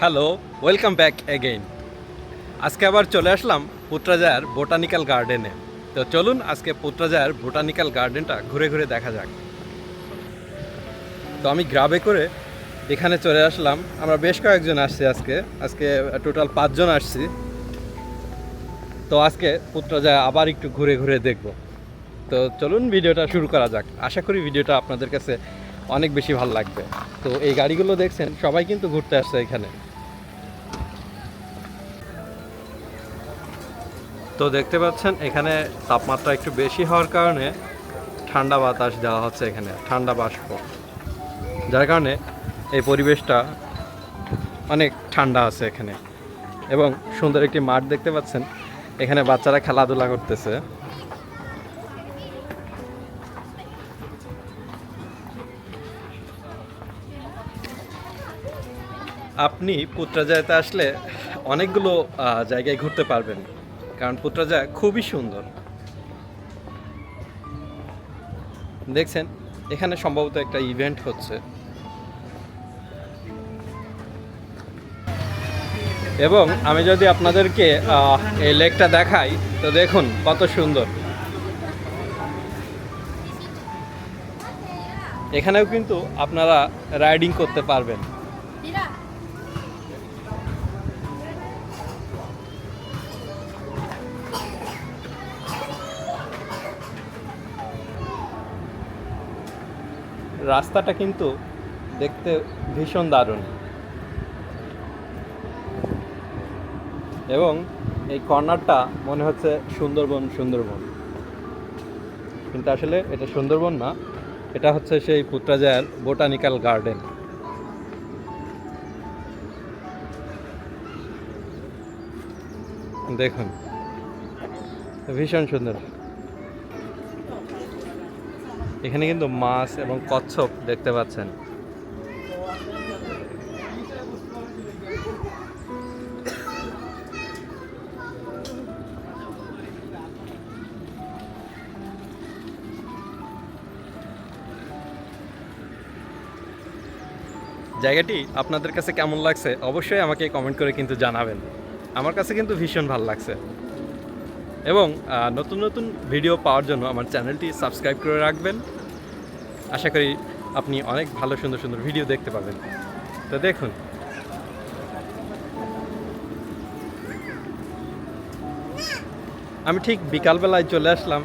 Hello welcome back again আজকে আবার চলে আসলাম পুত্রাজায়ার বোটানিক্যাল গার্ডেনে তো চলুন আজকে পুত্রাজায়ার বোটানিক্যাল গার্ডেনটা ঘুরে ঘুরে দেখা যাক। তো আমি গ্রাবে করে এখানে চলে আসলাম। আমরা বেশ কয়েকজন আসছি আজকে। আজকে টোটাল পাঁচজন আসছি। তো আজকে পুত্রাজায়া আবার একটু ঘুরে ঘুরে দেখব। তো চলুন ভিডিওটা শুরু করা যাক। আশা করি ভিডিওটা আপনাদের কাছে অনেক বেশি ভালো লাগবে। তো এই গাড়িগুলো দেখছেন, সবাই কিন্তু ঘুরতে আসছে এখানে। তো দেখতে পাচ্ছেন, এখানে তাপমাত্রা একটু বেশি হওয়ার কারণে ঠান্ডা বাতাস দেওয়া হচ্ছে এখানে, ঠান্ডা বাষ্প। যার কারণে এই পরিবেশটা অনেক ঠান্ডা আছে এখানে। এবং সুন্দর একটি মাঠ দেখতে পাচ্ছেন, এখানে বাচ্চারা খেলাধুলা করতেছে। আপনি পুত্রাজায়তে আসলে অনেকগুলো জায়গায় ঘুরতে পারবেন। কারণ পুত্রাজায় খুবই সুন্দর। দেখছেন, এখানে সম্ভবত একটা ইভেন্ট হচ্ছে। এবং আমি যদি আপনাদেরকে এই লেকটা দেখাই, তো দেখুন কত সুন্দর। এখানেও কিন্তু আপনারা রাইডিং করতে পারবেন। রাস্তাটা কিন্তু দেখতে ভীষণ দারুণ। এবং এই কর্নারটা মনে হচ্ছে সুন্দরবন সুন্দরবন। কিন্তু আসলে এটা সুন্দরবন না, এটা হচ্ছে সেই পুত্রাজায়ার বোটানিক্যাল গার্ডেন। দেখুন, ভীষণ সুন্দর। এখানে কিন্তু মাছ এবং কচ্ছপ দেখতে পাচ্ছেন। জায়গাটি আপনাদের কাছে কেমন লাগছে অবশ্যই আমাকে কমেন্ট করে কিন্তু জানাবেন। আমার কাছে কিন্তু ভীষণ ভালো লাগছে। এবং নতুন নতুন ভিডিও পাওয়ার জন্য আমার চ্যানেলটি সাবস্ক্রাইব করে রাখবেন। আশা করি আপনি অনেক ভালো, সুন্দর সুন্দর ভিডিও দেখতে পাবেন। তো দেখুন। আমি ঠিক বিকালবেলায় চলে আসলাম।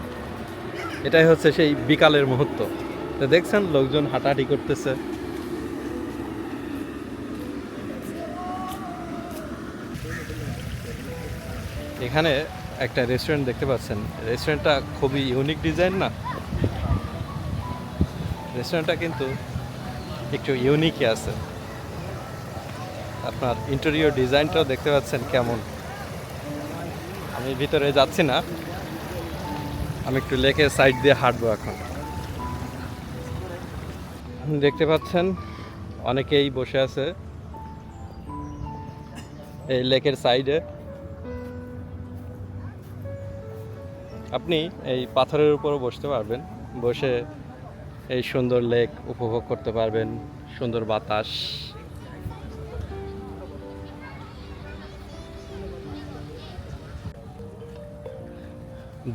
এটাই হচ্ছে সেই বিকালের মুহূর্ত। তো দেখছেন, লোকজন হাঁটাহাঁটি করতেছে। এখানে একটা রেস্টুরেন্ট দেখতে পাচ্ছেন। রেস্টুরেন্টটা খুবই ইউনিক ডিজাইন না? রেস্টুরেন্টটা কিন্তু একটু ইউনিকই আছে। আপনার ইন্টেরিয়র ডিজাইনটাও দেখতে পাচ্ছেন কেমন। আমি ভিতরে যাচ্ছি না। আমি একটু লেকের সাইড দিয়ে হাঁটবো এখন। দেখতে পাচ্ছেন, অনেকেই বসে আছে। এই লেকের সাইডে আপনি এই পাথরের উপরও বসতে পারবেন। বসে এই সুন্দর লেক উপভোগ করতে পারবেন, সুন্দর বাতাস।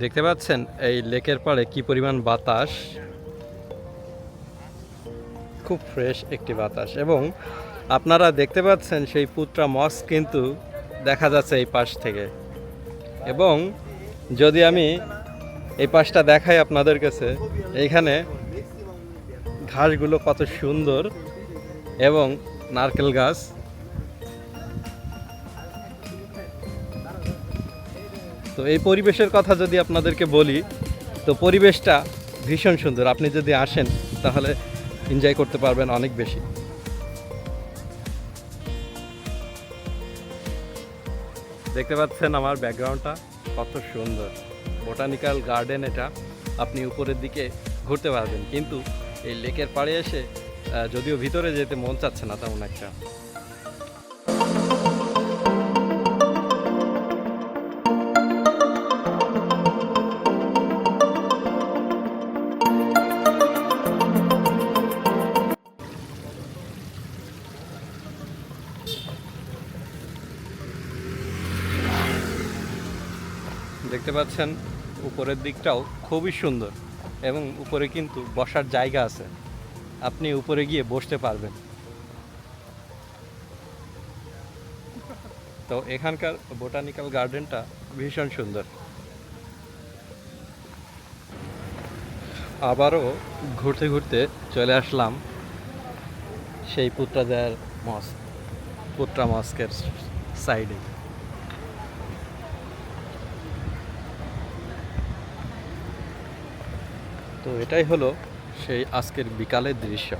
দেখতে পাচ্ছেন এই লেকের পাড়ে কি পরিমাণ বাতাস? খুব ফ্রেশ একটি বাতাস এবং আপনারা দেখতে পাচ্ছেন সেই পুত্রা মস কিন্তু দেখা যাচ্ছে এই পাশ থেকে। এবং যদি আমি এই পাশটা দেখাই আপনাদের কাছে, এইখানে ঘাসগুলো কত সুন্দর এবং নারকেল গাছ। তো এই পরিবেশের কথা যদি আপনাদেরকে বলি, তো পরিবেশটা ভীষণ সুন্দর। আপনি যদি আসেন, তাহলে এনজয় করতে পারবেন অনেক বেশি। দেখতে পাচ্ছেন আমার ব্যাকগ্রাউন্ডটা কত সুন্দর। বোটানিক্যাল গার্ডেন এটা। আপনি উপরের দিকে ঘুরতে পারবেন। কিন্তু এই লেকের পাড়ে এসে যদিও ভিতরে যেতে মন চাচ্ছে না তেমন একটা। দেখতে পাচ্ছেন, উপরের দিকটাও খুবই সুন্দর এবং উপরে কিন্তু বসার জায়গা আছে। আপনি উপরে গিয়ে বসতে পারবেন। তো এখানকার বোটানিক্যাল গার্ডেনটা ভীষণ সুন্দর। আবারও ঘুরতে ঘুরতে চলে আসলাম সেই পুত্রাদার মস্ক, পুত্রা মস্কের সাইডে। তো এটাই হলো সেই আজকের বিকালের দৃশ্য।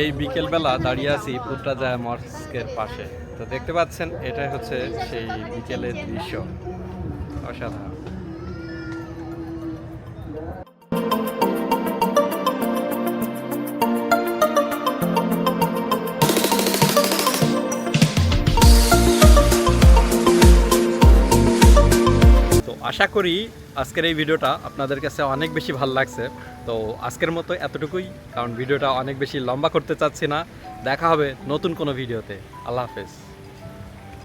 এই বিকেলবেলা দাঁড়িয়ে আছি পুত্রাজা মস্কের পাশে। তো দেখতে পাচ্ছেন, এটাই হচ্ছে সেই বিকেলের দৃশ্য। অসাধারণ। আশা করি আজকের এই ভিডিওটা আপনাদের কাছে অনেক বেশি ভালো লাগছে। তো আজকের মতো এতটুকুই, কারণ ভিডিওটা অনেক বেশি লম্বা করতে চাচ্ছি না। দেখা হবে নতুন কোনো ভিডিওতে। আল্লাহ হাফেজ।